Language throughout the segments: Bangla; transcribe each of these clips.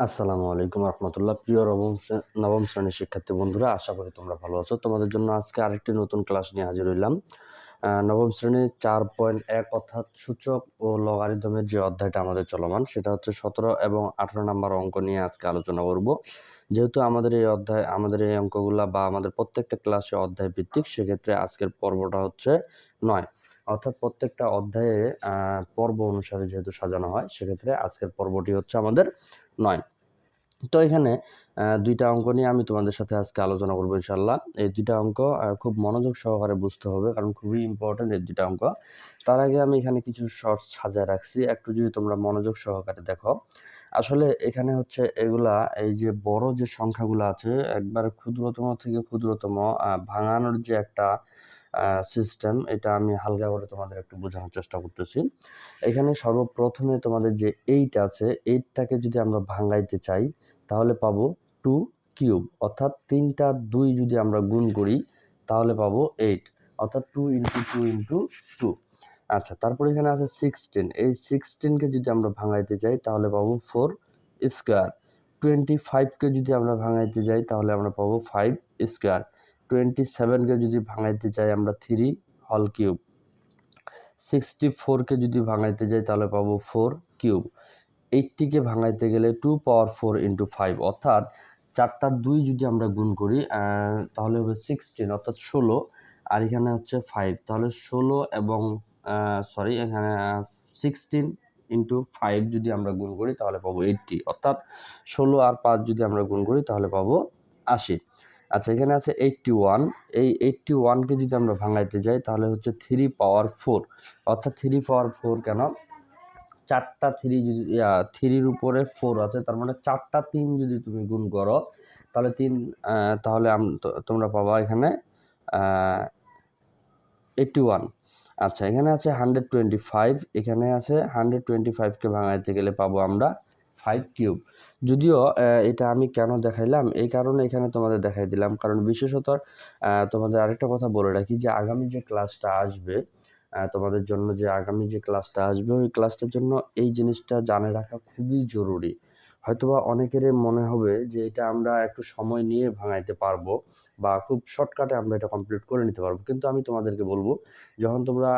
আসসালামু আলাইকুম রহমতুল্লাহ। প্রিয় নবম নবম শ্রেণির শিক্ষার্থী বন্ধুরা, আশা করি তোমরা ভালো আছো। তোমাদের জন্য আজকে আরেকটি নতুন ক্লাস নিয়ে হাজির হইলাম। নবম শ্রেণির চার পয়েন্ট এক অর্থাৎ সূচক ও লগারিদমের যে অধ্যায়টা আমাদের চলমান, সেটা হচ্ছে সতেরো এবং আঠেরো নাম্বার অঙ্ক নিয়ে আজকে আলোচনা করব। যেহেতু আমাদের এই অধ্যায়, আমাদের এই অঙ্কগুলা বা আমাদের প্রত্যেকটা ক্লাসে অধ্যায় ভিত্তিক সেক্ষেত্রে আজকের পর্বটা হচ্ছে নয়। অর্থাৎ প্রত্যেকটা অধ্যায়ে পর্ব অনুসারে যেহেতু সাজানো হয়, সেক্ষেত্রে আজকের পর্বটি হচ্ছে আমাদের নয়। তো এখানে দুইটা অঙ্ক নিয়ে আমি তোমাদের সাথে আজকে আলোচনা করব ইনশাল্লাহ এই দুইটা অঙ্ক খুব মনোযোগ সহকারে বুঝতে হবে, কারণ খুবই ইম্পর্টেন্ট এই দুইটা অঙ্ক। তার আগে আমি এখানে কিছু শর্টস সাজায় রাখছি, একটু যদি তোমরা মনোযোগ সহকারে দেখো। আসলে এখানে হচ্ছে এগুলা, এই যে বড় যে সংখ্যাগুলো আছে, একবার ক্ষুদ্রতম থেকে ক্ষুদ্রতম ভাঙানোর যে একটা সিস্টেম এটা আমি হালকা করে তোমাদের একটু বোঝানোর চেষ্টা করতেছি। এখানে সর্বপ্রথমে তোমাদের যে এইট আছে এইটটাকে যদি আমরা ভাঙাইতে চাই, তাহলে পাবো টু কিউব অর্থাৎ তিনটা দুই যদি আমরা গুণ করি, তাহলে পাবো এইট অর্থাৎ two into two into two আচ্ছা তারপরে এখানে আছে সিক্সটিন এই সিক্সটিনকে যদি আমরা ভাঙাইতে চাই, তাহলে পাবো ফোর স্কোয়ার টোয়েন্টি ফাইভকে যদি আমরা ভাঙাইতে যাই, তাহলে আমরা পাবো ফাইভ স্কোয়ার টোয়েন্টি সেভেনকে যদি ভাঙাইতে চাই আমরা থ্রি হল কিউব সিক্সটি ফোরকে যদি ভাঙাইতে যাই তাহলে পাবো ফোর কিউব এইটটিকে ভাঙাইতে গেলে two power four into five অর্থাৎ চারটা দুই যদি আমরা গুণ করি তাহলে হবে সিক্সটিন অর্থাৎ ষোলো, আর এখানে হচ্ছে ফাইভ তাহলে ষোলো এবং সরি এখানে সিক্সটিন ইন্টু ফাইভ যদি আমরা গুণ করি তাহলে পাবো এইটটি অর্থাৎ ষোলো আর পাঁচ যদি আমরা গুণ করি তাহলে পাবো আশি। আচ্ছা এখানে আছে এইটটি ওয়ান এই এইটটি ওয়ানকে যদি আমরা ভাঙাইতে যাই, তাহলে হচ্ছে থ্রি পাওয়ার ফোর অর্থাৎ থ্রি পাওয়ার ফোর কেন? চারটা থ্রি যদি থ্রির উপরে ফোর আছে, তার মানে চারটা তিন যদি তুমি গুণ করো, তাহলে তিন তাহলে তোমরা পাবা এখানে এইটটি ওয়ান আচ্ছা এখানে আছে হান্ড্রেড টোয়েন্টি ফাইভ এখানে আছে হান্ড্রেড টোয়েন্টি ফাইভকে ভাঙাইতে গেলে পাবো আমরা ফাইভ কিউব যদিও এটা আমি কেন দেখাইলাম? এই কারণে এখানে তোমাদের দেখাই দিলাম। কারণ বিশেষত তোমাদের আরেকটা কথা বলে রাখি যে, আগামী যে ক্লাসটা আসবে তোমাদের জন্য যে আগামী যে ক্লাসটা আসবে, ওই ক্লাসটার জন্য এই জিনিসটা জানে রাখা খুবই জরুরি। হয়তোবা অনেকেরই মনে হবে যে, এটা আমরা একটু সময় নিয়ে ভাঙাইতে পারব বা খুব শর্টকাটে আমরা এটা কমপ্লিট করে নিতে পারব। কিন্তু আমি তোমাদেরকে বলব, যখন তোমরা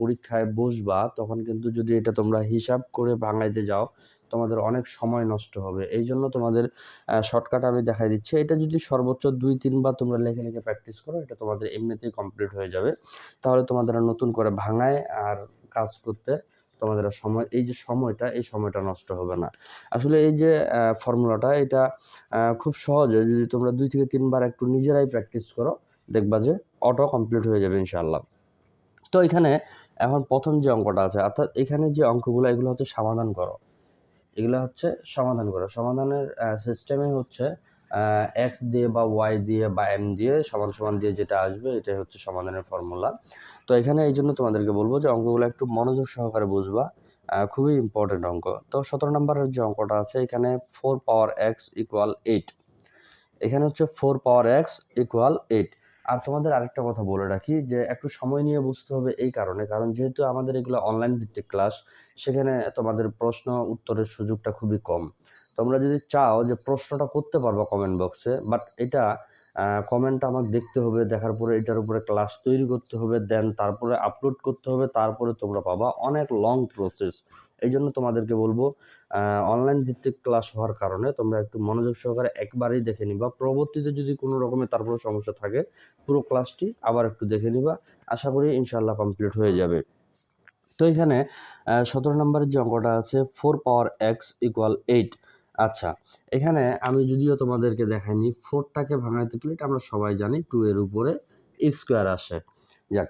পরীক্ষায় বসবা, তখন কিন্তু যদি এটা তোমরা হিসাব করে ভাঙাইতে যাও তোমাদের অনেক সময় নষ্ট হবে। এই জন্য তোমাদের শর্টকাট আমি দেখাই দিচ্ছি। এটা যদি সর্বোচ্চ দুই তিনবার তোমরা লেখে লেখে প্র্যাকটিস করো, এটা তোমাদের এমনিতেই কমপ্লিট হয়ে যাবে। তাহলে তোমাদের নতুন করে ভাঙায় আর কাজ করতে তোমাদের সময়, এই যে সময়টা, এই সময়টা নষ্ট হবে না। আসলে এই যে ফর্মুলাটা এটা খুব সহজে। যদি তোমরা দুই থেকে তিনবার একটু নিজেরাই প্র্যাকটিস করো, দেখবা যে অটো কমপ্লিট হয়ে যাবে ইনশাআল্লাহ। তো এখানে, এখন প্রথম যে অঙ্কটা আছে, অর্থাৎ এখানে যে অঙ্কগুলো, এগুলো হচ্ছে সমাধান করো। এগুলো হচ্ছে সমাধান করা। সমাধানের সিস্টেমে হচ্ছে এক্স দিয়ে বা ওয়াই দিয়ে বা এম দিয়ে সমান সমান দিয়ে যেটা আসবে, এটাই হচ্ছে সমাধানের ফর্মুলা তো এখানে এই জন্য তোমাদেরকে বলব যে অঙ্কগুলো একটু মনোযোগ সহকারে বুঝবা খুবই ইম্পর্টেন্ট অঙ্ক। তো সতেরো নম্বরের যে অঙ্কটা আছে, এখানে four power x equal eight এখানে হচ্ছে four power x equal eight আর তোমাদের আরেকটা কথা বলে রাখি যে একটু সময় নিয়ে বুঝতে হবে এই কারণে, কারণ যেহেতু আমাদের এগুলো অনলাইন ভিত্তিক ক্লাস সেখানে তোমাদের প্রশ্ন উত্তরের সুযোগটা খুবই কম। তোমরা যদি চাও যে প্রশ্নটা করতে পারবা কমেন্ট বক্সে বাট এটা কমেন্টটা আমাকে দেখতে হবে, দেখার পরে এটার উপরে ক্লাস তৈরি করতে হবে দেন তারপরে আপলোড করতে হবে, তারপরে তোমরা পাবা অনেক লং প্রসেস এই জন্য তোমাদেরকে বলব অনলাইন ভিত্তিক ক্লাস হওয়ার কারণে তোমরা একটু মনোযোগ সহকারে একবারেই দেখে নিবা। পরবর্তীতে যদি কোনো রকমের তারপরে সমস্যা থাকে, পুরো ক্লাসটি আবার একটু দেখে নিবা। আশা করি ইনশাল্লাহ কমপ্লিট হয়ে যাবে। তো এখানে সতেরো নম্বরের যে অঙ্কটা আছে four power x equal eight আচ্ছা এখানে আমি যদিও তোমাদেরকে দেখাইনি ফোরটাকে ভাঙাইতে গেলে এটা আমরা সবাই জানি টু এর উপরে স্কোয়ার আসে। যাক,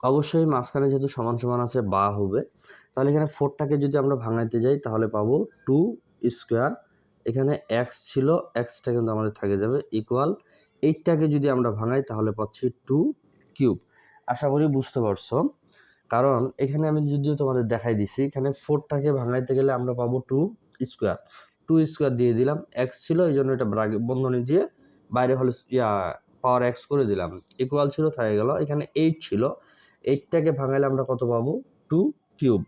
অবশ্যই মাঝখানে যেহেতু সমান সমান আছে, বা হবে। তাহলে এখানে ফোরটাকে যদি আমরা ভাঙাইতে যাই, তাহলে পাবো টু স্কোয়ার এখানে এক্স ছিল এক্সটা কিন্তু আমাদের থাকে যাবে ইকুয়াল এইটটাকে যদি আমরা ভাঙাই, তাহলে পাচ্ছি টু কিউব আশা করি বুঝতে পারছ। কারণ এখানে আমি যদিও তোমাদের দেখাই দিছি, এখানে ফোরটাকে ভাঙাইতে গেলে আমরা পাবো টু স্কোয়ার। টু স্কোয়ার দিয়ে দিলাম, এক্স ছিল, এই জন্য এটা বন্ধনী দিয়ে বাইরে হলে ইয়া, পাওয়ার এক্স করে দিলাম। ইকুয়াল ছিল থাকে গেল। এখানে এইট ছিল, এইটটাকে ভাঙাইলে আমরা কত পাবো? Two cube.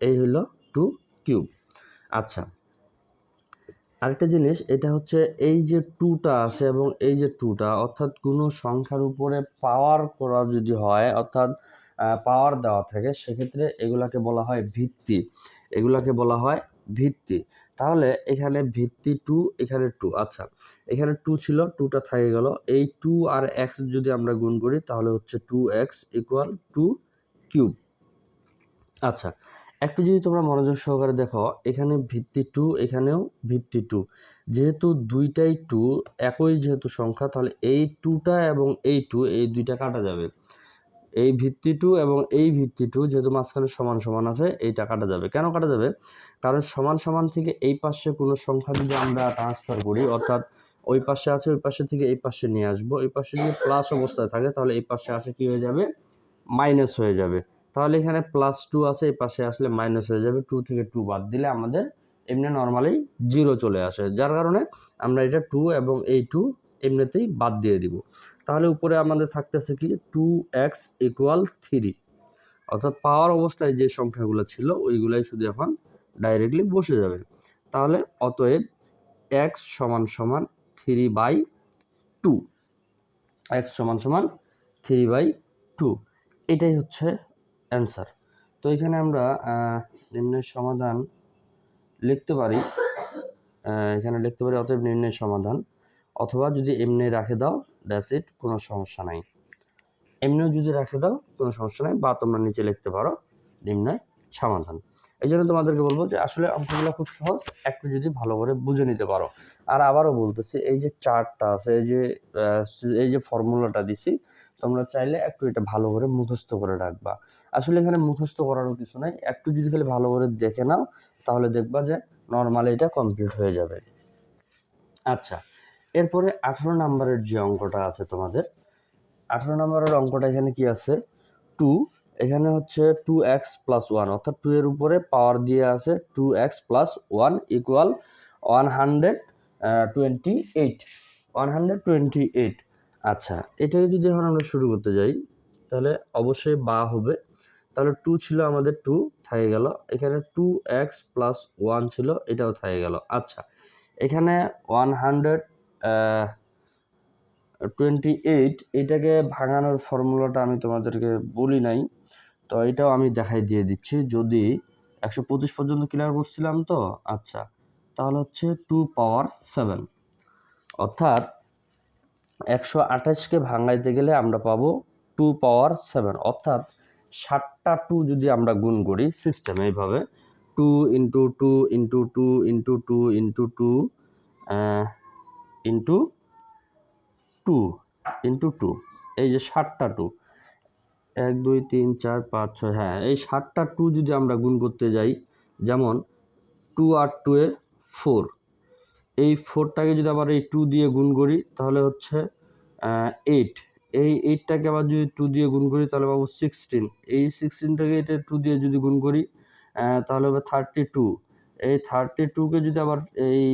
এই হলো টু কিউব। আচ্ছা আরেকটা জিনিস, এটা হচ্ছে এই যে টুটা আছে এবং এই যে টুটা, অর্থাৎ কোনো সংখ্যার উপরে পাওয়ার করা যদি হয়, অর্থাৎ পাওয়ার দেওয়া থাকে, সেক্ষেত্রে এগুলাকে বলা হয় ভিত্তি। এগুলাকে বলা হয় ভিত্তি। তাহলে এখানে ভিত্তি টু এখানে টু আচ্ছা এখানে টু ছিল টুটা থেকে গেল। এই টু আর এক্স যদি আমরা গুণ করি, তাহলে হচ্ছে two x equal two cube আচ্ছা একটু যদি তোমরা মনোযোগ সহকারে দেখো, এখানে ভিত্তি টু এখানেও ভিত্তি টু যেহেতু দুইটাই টু একই যেহেতু সংখ্যা, তাহলে এই টুটা এবং এই টু এই দুইটা কাটা যাবে। এই ভিত্তি টু এবং এই ভিত্তি টু যেহেতু মাঝখানে সমান সমান আছে, এইটা কাটা যাবে। কেন কাটা যাবে? কারণ সমান সমান থেকে এই পাশে কোনো সংখ্যা যদি আমরা ট্রান্সফার করি, অর্থাৎ ওই পাশে আছে, ওই পাশে থেকে এই পাশে নিয়ে আসব, এই পাশে যদি প্লাস অবস্থায় থাকে, তাহলে এই পাশে আসে কি হয়ে যাবে? মাইনাস হয়ে যাবে। তাহলে এখানে প্লাস টু আছে, এই পাশে আসলে মাইনাস হয়ে যাবে। টু থেকে টু বাদ দিলে আমাদের এমনি নর্মালি জিরো চলে আসে। যার কারণে আমরা এটা টু এবং এই টু এমনিতেই বাদ দিয়ে দিব। তাহলে উপরে আমাদের থাকতেছে কি? টু এক্স ইকুয়াল থ্রি অর্থাৎ পাওয়ার অবস্থায় যে সংখ্যাগুলো ছিল, ওইগুলাই শুধু এখন ডাইরেক্টলি বসে যাবে। তাহলে অতএব এক্স সমান সমান থ্রি বাই টু এক্স সমান সমান থ্রি বাই টু এটাই হচ্ছে অ্যান্সার তো এখানে আমরা নিম্নের সমাধান লিখতে পারি। এখানে লিখতে পারি, অতএব নির্ণয় সমাধান। অথবা যদি এমনি রাখে দাও দ্যাটস ইট কোনো সমস্যা নাই। এমনিও যদি রাখে দাও, কোনো সমস্যা নাই, বা তোমরা নিচে লিখতে পারো নির্ণয় সমাধান। এই জন্য তোমাদেরকে বলব যে আসলে অঙ্কগুলো খুব সহজ, একটু যদি ভালো করে বুঝে নিতে পারো। আর আবারও বলতেছি, এই যে চার্টটা আছে, এই যে এই যে ফর্মুলাটা দিছি, তোমরা চাইলে একটু এটা ভালো করে মুখস্থ করে রাখবা। আসলে এখানে মুখস্থ করারও কিছু নাই, একটু যদি খালি ভালো করে দেখে নাও, তাহলে দেখবা যে নর্মালি এটা কমপ্লিট হয়ে যাবে। আচ্ছা এরপরে আঠারো নম্বরের যে অঙ্কটা আছে তোমাদের, আঠারো নম্বরের অঙ্কটা এখানে কি আছে? টু এখানে হচ্ছে টু এক্স প্লাস ওয়ান অর্থাৎ টু এর উপরে পাওয়ার দিয়ে আছে two x plus one equal one hundred twenty eight one hundred twenty eight আচ্ছা এটাকে যদি এখন আমরা শুরু করতে যাই, তাহলে অবশ্যই বা হবে। তাহলে টু ছিল আমাদের টু থাকে গেল। এখানে টু এক্স প্লাস ওয়ান ছিল, এটাও থাকে গেল। আচ্ছা এখানে ওয়ান হান্ড্রেড টোয়েন্টি এইট এটাকে ভাঙানোর ফর্মুলাটা আমি তোমাদেরকে বলি নাই। তো এটাও আমি দেখাই দিয়ে দিচ্ছি। যদি একশো পঁচিশ পর্যন্ত ক্লিয়ার করছিলাম তো আচ্ছা। তাহলে হচ্ছে টু পাওয়ার সেভেন অর্থাৎ একশো আঠাশকে ভাঙাইতে গেলে আমরা পাবো টু পাওয়ার সেভেন অর্থাৎ ষাটটা টু যদি আমরা গুণ করি সিস্টেম এইভাবে two into two into two into two into two into two into two এই যে ষাটটা টু এক, দুই, তিন, চার, পাঁচ, ছয় হ্যাঁ এই ষাটটা টু যদি আমরা গুণ করতে যাই, যেমন টু আর টু এ ফোর এই ফোরটাকে যদি আবার এই টু দিয়ে গুণ করি, তাহলে হচ্ছে এইট এই এইটটাকে আবার যদি টু দিয়ে গুণ করি, তাহলে পাবো সিক্সটিন এই সিক্সটিনটাকে এটা টু দিয়ে যদি গুণ করি তাহলে হবে থার্টি টু এই থার্টি টুকে যদি আবার এই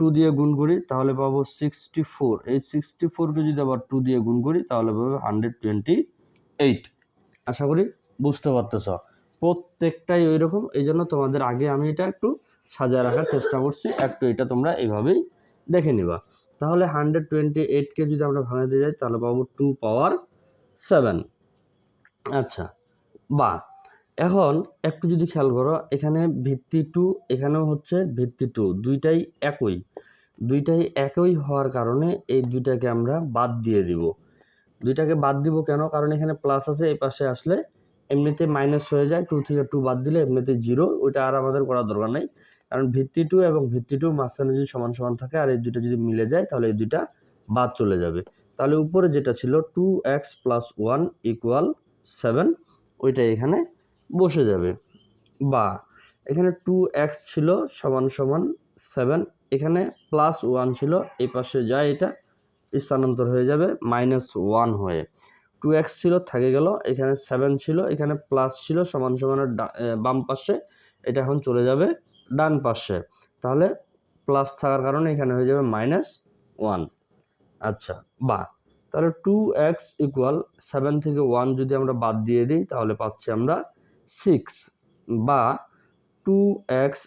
টু দিয়ে গুণ করি, তাহলে পাবো সিক্সটি ফোর এই সিক্সটি ফোরকে যদি আবার টু দিয়ে গুণ করি, তাহলে পাবো হান্ড্রেড টোয়েন্টি এইট আশা করি বুঝতে পারতেছ? প্রত্যেকটাই ওই রকম এই জন্য তোমাদের আগে আমি এটা একটু সাজায় রাখার চেষ্টা করছি, একটু এটা তোমরা এইভাবেই দেখে নিবা। তাহলে হান্ড্রেড টোয়েন্টি এইটকে যদি আমরা ভাঙাতে যাই, তাহলে পাবো টু পাওয়ার সেভেন আচ্ছা বা এখন একটু যদি খেয়াল করো, এখানে ভিত্তি টু, এখানেও হচ্ছে ভিত্তি টু, দুইটাই একই। দুইটাই একই হওয়ার কারণে এই দুইটাকে আমরা বাদ দিয়ে দিব। দুইটাকে বাদ দিব কেন? কারণ এখানে প্লাস আছে, এই পাশে আসলে এমনিতে মাইনাস হয়ে যায় টু থেকে টু বাদ দিলে এমনিতে জিরো ওইটা আর আমাদের করার দরকার নেই। কারণ ভিত্তি টু এবং ভিত্তি টু মাঝখানে যদি সমান সমান থাকে আর এই দুইটা যদি মিলে যায়, তাহলে এই দুইটা বাদ চলে যাবে। তাহলে উপরে যেটা ছিল two x plus one equal seven ওইটা এখানে বসে যাবে। বা এখানে টু এক্স ছিল সমান সমান সেভেন এখানে প্লাস ওয়ান ছিল, এই পাশে যায় এটা স্থানান্তর হয়ে যাবে মাইনাস ওয়ান হয়ে। টু এক্স ছিল, থাকে গেল। এখানে সেভেন ছিল, এখানে প্লাস ছিল, সমান সমানের বাম পাশে। এটা এখন চলে যাবে ডান পাশে। তাহলে প্লাস থাকার কারণে এখানে হয়ে যাবে মাইনাস ওয়ান আচ্ছা বা তাহলে টু এক্স ইকুয়াল সেভেন থেকে ওয়ান যদি আমরা বাদ দিয়ে দিই, তাহলে পাচ্ছি আমরা সিক্স বা টু এক্স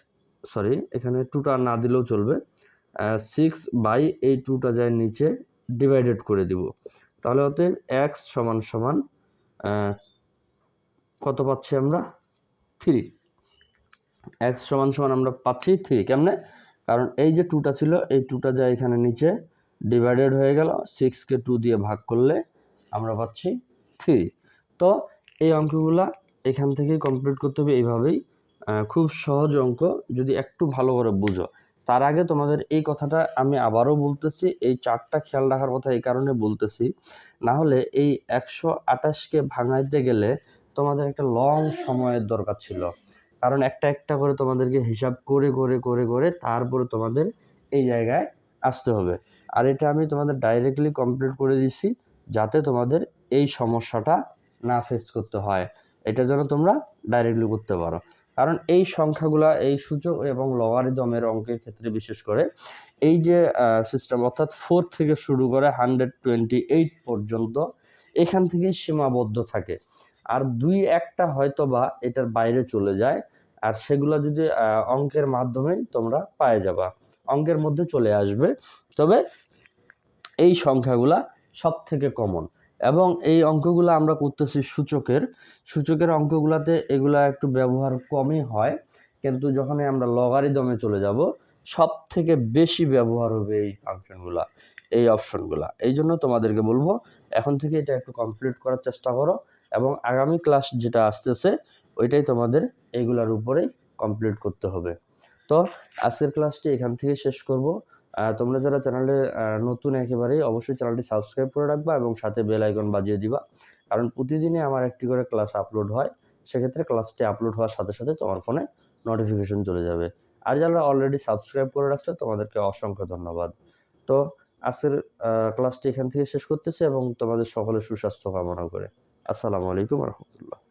সরি এখানে টুটা না দিলেও চলবে সিক্স বাই এই টুটা যায় নিচে ডিভাইডেড করে দিব। তাহলে হতে এক্স সমান সমান কত পাচ্ছি আমরা? থ্রি এক্স সমান সমান আমরা পাচ্ছি থ্রি কেমনে? কারণ এই যে টুটা ছিল, এই টুটা যায় এখানে নিচে ডিভাইডেড হয়ে গেল সিক্সকে টু দিয়ে ভাগ করলে আমরা পাচ্ছি থ্রি তো এই অঙ্কগুলা এখান থেকেই কমপ্লিট করতে হবে এইভাবেই। খুব সহজ অঙ্ক, যদি একটু ভালো করে বুঝো। তার আগে তোমাদের এই কথাটা আমি আবারও বলতেছি, এই চারটা খেয়াল রাখার কথা এই কারণে বলতেছি। না হলে এই একশো আঠাশকে ভাঙাইতে গেলে তোমাদের একটা লং সময়ের দরকার ছিল। কারণ একটা একটা করে তোমাদেরকে হিসাব করে করে করে করে তারপরে তোমাদের এই জায়গায় আসতে হবে। আর এটা আমি তোমাদের ডাইরেক্টলি কমপ্লিট করে দিচ্ছি যাতে তোমাদের এই সমস্যাটা না ফেস করতে হয়। এটা যেন তোমরা ডাইরেক্টলি করতে পারো। কারণ এই সংখ্যাগুলা, এই সূচক এবং লগারিদমের অঙ্কের ক্ষেত্রে বিশেষ করে এই যে সিস্টেম অর্থাৎ ফোর থেকে শুরু করে হান্ড্রেড টোয়েন্টি এইট পর্যন্ত এখান থেকেই সীমাবদ্ধ থাকে। আর দুই একটা হয়তো বা এটার বাইরে চলে যায় আর সেগুলো যদি অঙ্কের মাধ্যমে তোমরা পায়ে যাবা। অঙ্কের মধ্যে চলে আসবে। তবে এই সংখ্যাগুলা সব থেকে কমন এবং এই অঙ্কগুলো আমরা করতেছি সূচকের। সূচকের অঙ্কগুলোতে এগুলা একটু ব্যবহার কমই হয়, কিন্তু যখনই আমরা লগারিদমে চলে যাব সব থেকে বেশি ব্যবহার হবে এই ফাংশনগুলা, এই অপশনগুলা। এই জন্য তোমাদেরকে বলব, এখন থেকে এটা একটু কমপ্লিট করার চেষ্টা করো এবং আগামী ক্লাস যেটা আসতেছে, ওইটাই তোমাদের এইগুলার উপরেই কমপ্লিট করতে হবে। তো আজকের ক্লাসটি এখান থেকে শেষ করব। তোমরা যারা চ্যানেলে নতুন একেবারেই, অবশ্যই চ্যানেলটি সাবস্ক্রাইব করে রাখবা এবং সাথে বেল আইকন বাজিয়ে দিবা। কারণ প্রতিদিনই আমার একটি করে ক্লাস আপলোড হয়। সেক্ষেত্রে ক্লাসটি আপলোড হওয়ার সাথে সাথে তোমার ফোনে নোটিফিকেশন চলে যাবে। আর যারা অলরেডি সাবস্ক্রাইব করে রাখছো, তোমাদেরকে অসংখ্য ধন্যবাদ। তো, আজকের ক্লাসটি এখান থেকে শেষ করতেছি এবং তোমাদের সকলের সুস্বাস্থ্য কামনা করে। আসসালামু আলাইকুম রহমতুল্লাহ।